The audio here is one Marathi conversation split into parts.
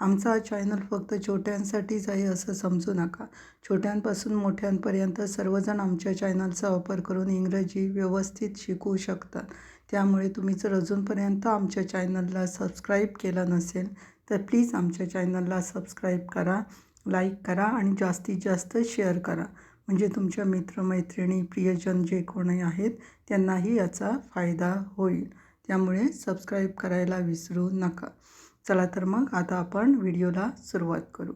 आमचा हा चॅनल फक्त छोट्यांसाठीच आहे असं समजू नका. छोट्यांपासून मोठ्यांपर्यंत सर्वजण आमच्या चॅनलचा वापर करून इंग्रजी व्यवस्थित शिकू शकतात. त्यामुळे तुम्ही जर अजूनपर्यंत आमच्या चॅनलला सबस्क्राईब केलं नसेल तर प्लीज आमच्या चॅनलला सबस्क्राईब करा लाईक करा आणि जास्तीत जास्त शेअर करा. म्हणजे तुमच्या मित्रमैत्रिणी प्रियजन जे कोणी आहेत त्यांनाही याचा फायदा होईल. त्यामुळे सबस्क्राईब करायला विसरू नका. चला तर मग आता आपण व्हिडिओला सुरुवात करू.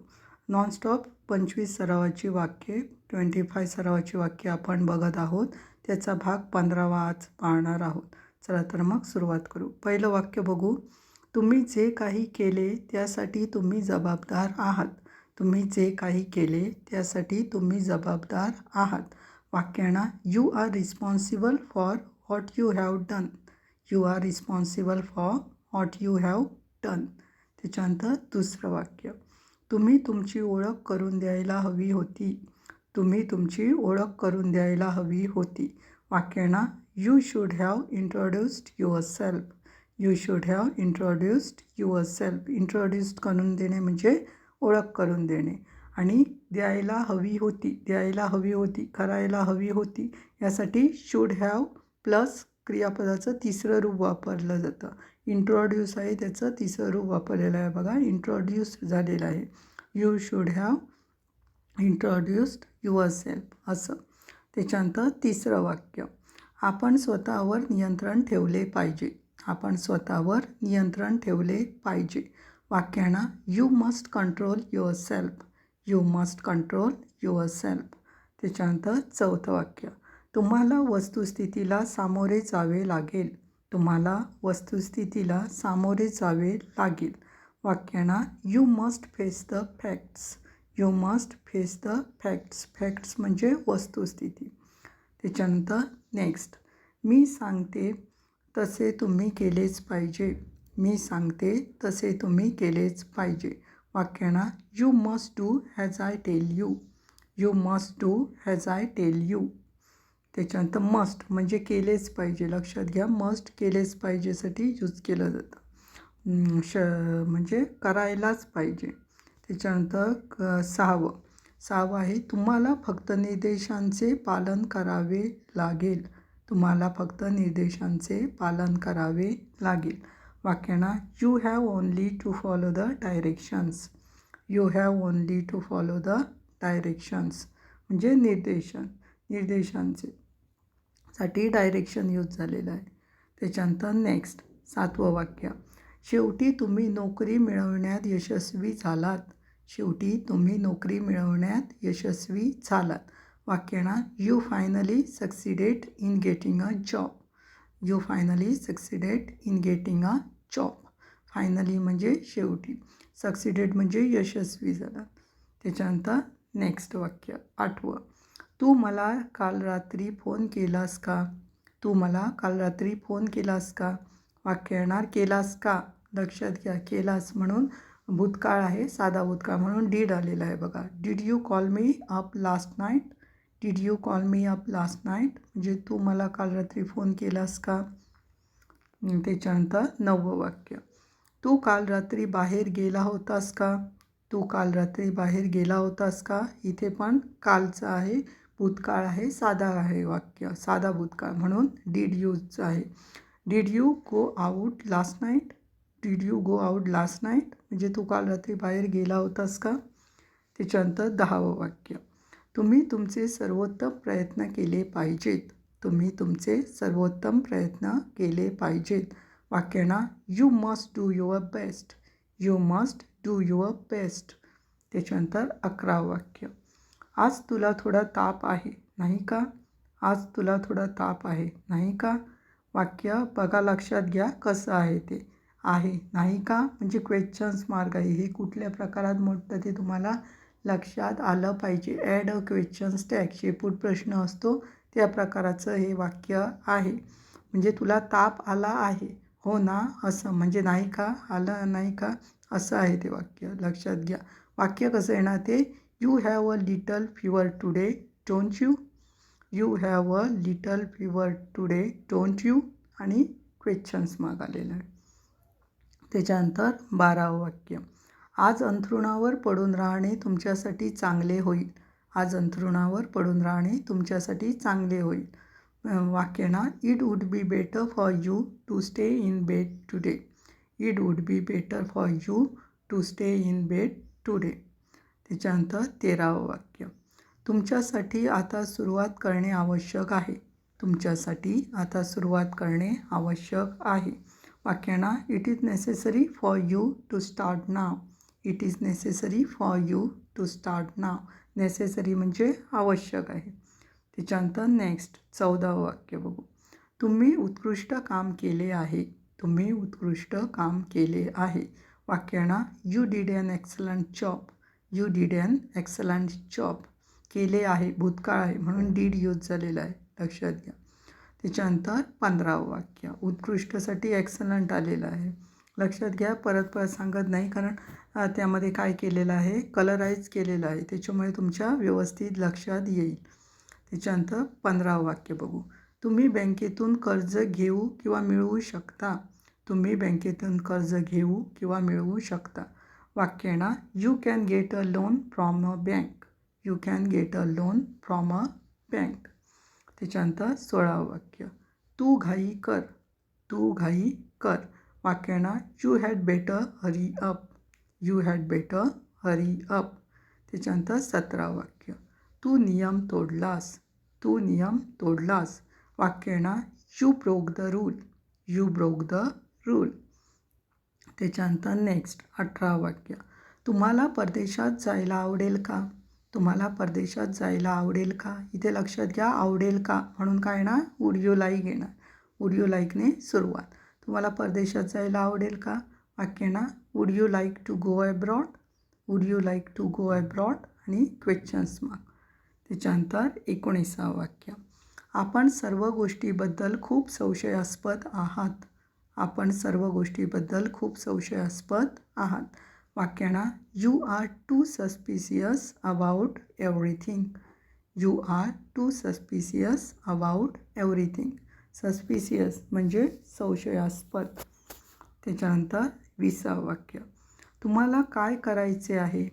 नॉनस्टॉप पंचवीस सरावाची वाक्ये ट्वेंटी फाय सरावाची वाक्ये आपण बघत आहोत. त्याचा भाग पंधरावा आज पाहणार आहोत. चला तर मग सुरुवात करू. पहिलं वाक्य बघू. तुम्ही जे काही केले त्यासाठी तुम्ही जबाबदार आहात. तुम्ही जे काही केले त्यासाठी तुम्ही जबाबदार आहात. वाक्यांना you are responsible for what you have done you are responsible for what you have done. त्याच्यानंतर दुसरं वाक्य. तुम्ही तुमची ओळख करून द्यायला हवी होती. तुम्ही तुमची ओळख करून द्यायला हवी होती. वाक्यांना you should have introduced yourself you should have introduced yourself introduced करून देणे म्हणजे ओळख करून देणे. आणि द्यायला हवी होती द्यायला हवी होती करायला हवी होती. यासाठी शूड हॅव प्लस क्रियापदाचं तिसरं रूप वापरलं जातं. इंट्रोड्यूस आहे. त्याचं तिसरं रूप वापरलेलं आहे बघा. इंट्रोड्यूस झालेलं आहे. You should have introduced yourself असं. त्याच्यानंतर तिसरं वाक्य. आपण स्वतःवर नियंत्रण ठेवले पाहिजे. आपण स्वतःवर नियंत्रण ठेवले पाहिजे. वाक्यांना you must control yourself you must control yourself त्याच्यानंतर चौथं वाक्य. तुम्हाला वस्तुस्थितीला सामोरे जावे लागेल. तुम्हाला वस्तुस्थितीला सामोरे जावे लागेल. वाक्याना you must face the facts you must face the facts facts म्हणजे वस्तुस्थिती. त्याच्यानंतर नेक्स्ट मी सांगते तसे तुम्ही केलेच पाहिजे. मी सांगते तसे तुम्ही केलेच पाहिजे. वाक्याना you must do has I tell you you must do has I tell you त्याच्यानंतर मस्ट म्हणजे केलेच पाहिजे. लक्षात घ्या मस्ट केलेच पाहिजेसाठी यूज केलं जातं. श म्हणजे करायलाच पाहिजे. त्याच्यानंतर क सहावं. सहावं आहे तुम्हाला फक्त निर्देशांचे पालन करावे लागेल. तुम्हाला फक्त निर्देशांचे पालन करावे लागेल. वाक्याना you have only to follow the directions you have only to follow the directions म्हणजे निर्देशन निर्देशांचे. साठी डायरेक्शन यूज झालेलं आहे. त्याच्यानंतर नेक्स्ट सातवं वाक्य. शेवटी तुम्ही नोकरी मिळवण्यात यशस्वी झालात. शेवटी तुम्ही नोकरी मिळवण्यात यशस्वी झालात. वाक्यांना you finally succeeded in getting a job you finally succeeded in getting a job finally म्हणजे शेवटी. सक्सिडेट म्हणजे यशस्वी झाला त्याच्यानंतर नेक्स्ट वाक्य आठवं. तू मला काल रात्री फोन केलास का? तू मला काल रात्री फोन केलास का? वाक्य येणार केलास का? लक्षात घ्या केलास म्हणून भूतकाळ आहे साधा भूतकाळ म्हणून डीड आलेला आहे बघा. Did you call me up last night did you call me up last night म्हणजे तू मला काल रात्री फोन केलास का? त्याच्यानंतर नववं वाक्य. तू काल रात्री बाहेर गेला होतास का? तू काल रात्री बाहेर गेला होतास का? इथे पण कालचं आहे. भूतकाळ आहे साधा आहे वाक्य साधा भूतकाळ म्हणून डीड यूजचं आहे. Did you go out last night did you go out last night म्हणजे तू काल रात्री बाहेर गेला होतास का? त्याच्यानंतर दहावं वाक्य. तुम्ही तुमचे सर्वोत्तम प्रयत्न केले पाहिजेत. तुम्ही तुमचे सर्वोत्तम प्रयत्न केले पाहिजेत. वाक्यांना you must do your best you must do your best त्याच्यानंतर अकरा वाक्य. आज तुला थोडा ताप आहे नाही का? आज तुला थोडा ताप आहे नाही का? वाक्य बघा लक्षात घ्या कसं आहे ते. आहे नाही का? म्हणजे क्वेश्चन्स मार्क आहे. हे कुठल्या प्रकारात मोठं ते तुम्हाला लक्षात आलं पाहिजे. ॲड अ क्वेश्चन्स टॅग शेपूट प्रश्न असतो त्या प्रकाराचं हे वाक्य आहे. म्हणजे तुला ताप आला आहे. हो ना? असं. म्हणजे नाही का? आलं नाही का? असं आहे ते वाक्य. लक्षात घ्या. वाक्य कसं येणार ते? You have a little fever today don't you you have a little fever today don't you आणि क्वेश्चन्स माग आलेलं आहे त्याच्यानंतर बारावं वाक्य. आज अंथरुणावर पडून राहणे तुमच्यासाठी चांगले होईल. आज अंथरुणावर पडून राहणे तुमच्यासाठी चांगले होईल. वाक्य ना it would be better for you to stay in bed today it would be better for you to stay in bed today त्याच्यानंतर तेरावं वाक्य. तुमच्यासाठी आता सुरुवात करणे आवश्यक आहे. तुमच्यासाठी आता सुरुवात करणे आवश्यक आहे. वाक्यांना it is necessary for you to start now it is necessary for you to start now necessary म्हणजे आवश्यक आहे. त्याच्यानंतर नेक्स्ट चौदावं वाक्य बघू. तुम्ही उत्कृष्ट काम केले आहे. तुम्ही उत्कृष्ट काम केले आहे. वाक्यांना you did an excellent job you did an excellent job केले आहे. भूतकाळ आहे. म्हणून डीड यूज झालेला आहे. लक्षात घ्या. त्याच्यानंतर पंधरावं वाक्य. उत्कृष्टसाठी एक्सलंट आलेलं आहे. लक्षात घ्या. परत परत सांगत नाही. कारण त्यामध्ये काय केलेलं आहे? कलराईज केलेलं आहे. त्याच्यामुळे तुमच्या व्यवस्थित लक्षात येईल. त्याच्यानंतर पंधरावं वाक्य बघू. तुम्ही बँकेतून कर्ज घेऊ किंवा मिळवू शकता? तुम्ही बँकेतून कर्ज घेऊ किंवा मिळवू शकता? वाक्य you can get a loan from a bank you can get a loan from a bank त्याच्यानंतर सोळावं वाक्य तू घाई कर. तू घाई कर. वाक्याना you had better hurry up you had better hurry up त्याच्यानंतर सतरावं वाक्य तू नियम तोडलास. तू नियम तोडलास. वाक्याना you broke the rule you broke the rule त्याच्यानंतर नेक्स्ट अठरा वाक्य. तुम्हाला परदेशात जायला आवडेल का? तुम्हाला परदेशात जायला आवडेल का? इथे लक्षात घ्या आवडेल का? म्हणून काय ना उडिओ लाईक येणार. उडिओ लाईकने सुरुवात. तुम्हाला परदेशात जायला आवडेल का? वाक्य ना would you like to go abroad would you like to go abroad आणि क्वेश्चन्स मार्क त्याच्यानंतर एकोणीसावं वाक्य. आपण सर्व गोष्टीबद्दल खूप संशयास्पद आहात. आपण सर्व गोष्टीबद्दल खूप संशयास्पद आहात. वाक्याना you are too suspicious about everything you are too suspicious about everything suspicious म्हणजे संशयास्पद. त्याच्यानंतर विसावं वाक्य तुम्हाला काय करायचे आहे?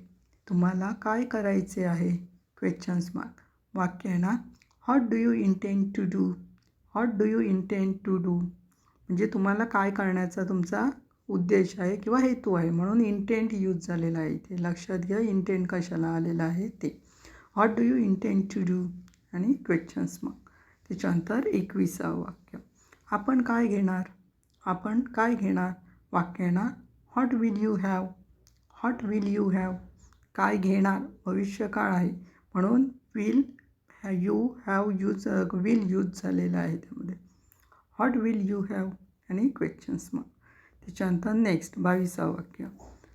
तुम्हाला काय करायचे आहे? क्वेश्चन्स मार्क वाक्य ना what do you intend to do what do you intend to do म्हणजे तुम्हाला काय करण्याचा तुमचा उद्देश आहे किंवा हेतू आहे म्हणून इंटेंट यूज झालेला आहे इथे. लक्षात घ्या इंटेंट कशाला आलेलं आहे ते. What do you intend to do आणि क्वेश्चन्स मग त्याच्यानंतर एकविसावं वाक्य. आपण काय घेणार? आपण काय घेणार? वाक्य येणार what will you have what will you have काय घेणार? भविष्यकाळ आहे म्हणून will have you have use will use झालेलं आहे त्यामध्ये. हॉट विल यू हॅव आणि क्वेश्चन्स मग. त्याच्यानंतर नेक्स्ट बावीसा वाक्य.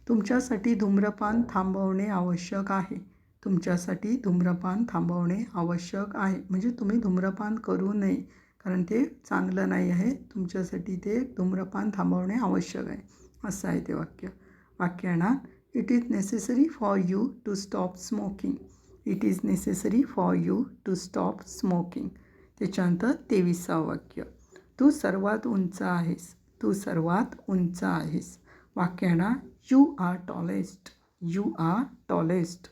तुमच्यासाठी धूम्रपान थांबवणे आवश्यक आहे. तुमच्यासाठी धूम्रपान थांबवणे आवश्यक आहे. म्हणजे तुम्ही धूम्रपान करू नये. कारण ते चांगलं नाही आहे. तुमच्यासाठी ते धूम्रपान थांबवणे आवश्यक आहे. असं आहे ते वाक्य. वाक्य it is necessary for you to stop smoking it is necessary for you to stop smoking त्याच्यानंतर तेविसावं वाक्य. तू सर्वात उंच आहेस. तू सर्वात उंच आहेस. वाक्याना you are tallest. You are tallest.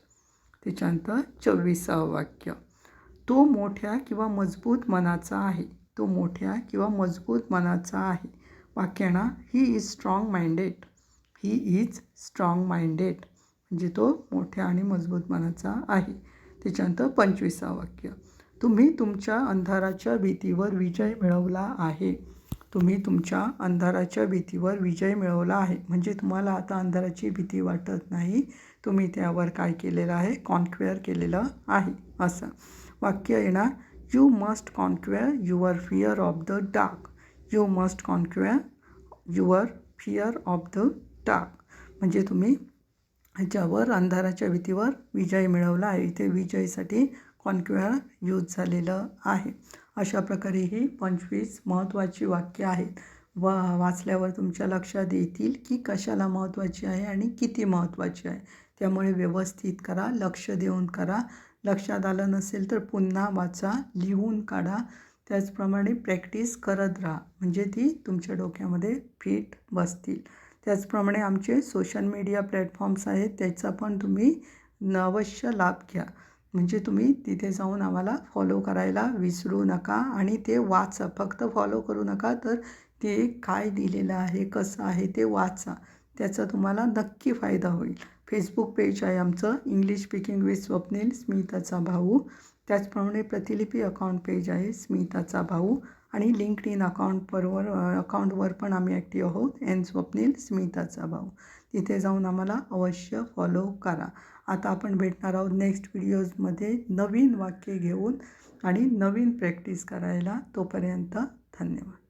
त्याच्यानंतर चोवीसावं वाक्य. तो मोठ्या किंवा मजबूत मनाचा आहे. तो मोठ्या किंवा मजबूत मनाचा आहे. वाक्याना he is strong minded he is strong minded म्हणजे तो मोठ्या आणि मजबूत मनाचा आहे. त्याच्यानंतर पंचवीसावं वाक्य. तुम्ही तुमच्या अंधाराच्या भीतीवर विजय मिळवला आहे. तुम्ही तुमच्या अंधाराच्या भीतीवर विजय मिळवला आहे. म्हणजे तुम्हाला आता अंधाराची भीती वाटत नाही. तुम्ही त्यावर काय केलेलं आहे? कॉन्क्वेअर केलेलं आहे. असं. वाक्य येणार. You must conquer your fear of the dark you must conquer your fear of the dark म्हणजे तुम्ही ह्याच्यावर अंधाराच्या भीतीवर विजय मिळवला आहे इथे विजयसाठी कॉन्क्युअर यूज झालेलं आहे. अशा प्रकारे ही पंचवीस महत्त्वाची वाक्य आहेत. व वाचल्यावर तुमच्या लक्षात येतील की कशाला महत्त्वाची आहे आणि किती महत्त्वाची आहे. त्यामुळे व्यवस्थित करा लक्ष देऊन करा. लक्षात आलं नसेल तर पुन्हा वाचा लिहून काढा. त्याचप्रमाणे प्रॅक्टिस करत राहा. म्हणजे ती तुमच्या डोक्यामध्ये फिट बसतील. त्याचप्रमाणे आमचे सोशल मीडिया प्लॅटफॉर्म्स आहेत त्याचा पण तुम्ही अवश्य लाभ घ्या. म्हणजे तुम्ही तिथे जाऊन आम्हाला फॉलो करायला विसरू नका आणि ते वाचा. फक्त फॉलो करू नका तर ते काय दिलेलं आहे कसं आहे ते वाचा. त्याचा तुम्हाला नक्की फायदा होईल. फेसबुक पेज आहे आमचं. इंग्लिश स्पीकिंग विथ स्वप्नील स्मिताचा भाऊ. त्याचप्रमाणे प्रतिलिपी अकाउंट पेज आहे स्मिताचा भाऊ. आणि लिंक्ड इन अकाउंटवरवर अकाउंटवर पण आम्ही ॲक्टिव्ह आहोत. एन स्वप्नील स्मिताचा भाऊ. तिथे जाऊन आम्हाला अवश्य फॉलो करा. आता आपण भेटणार आहोत नेक्स्ट व्हिडिओजमध्ये नवीन वाक्य घेऊन आणि नवीन प्रॅक्टिस करायला. तोपर्यंत धन्यवाद.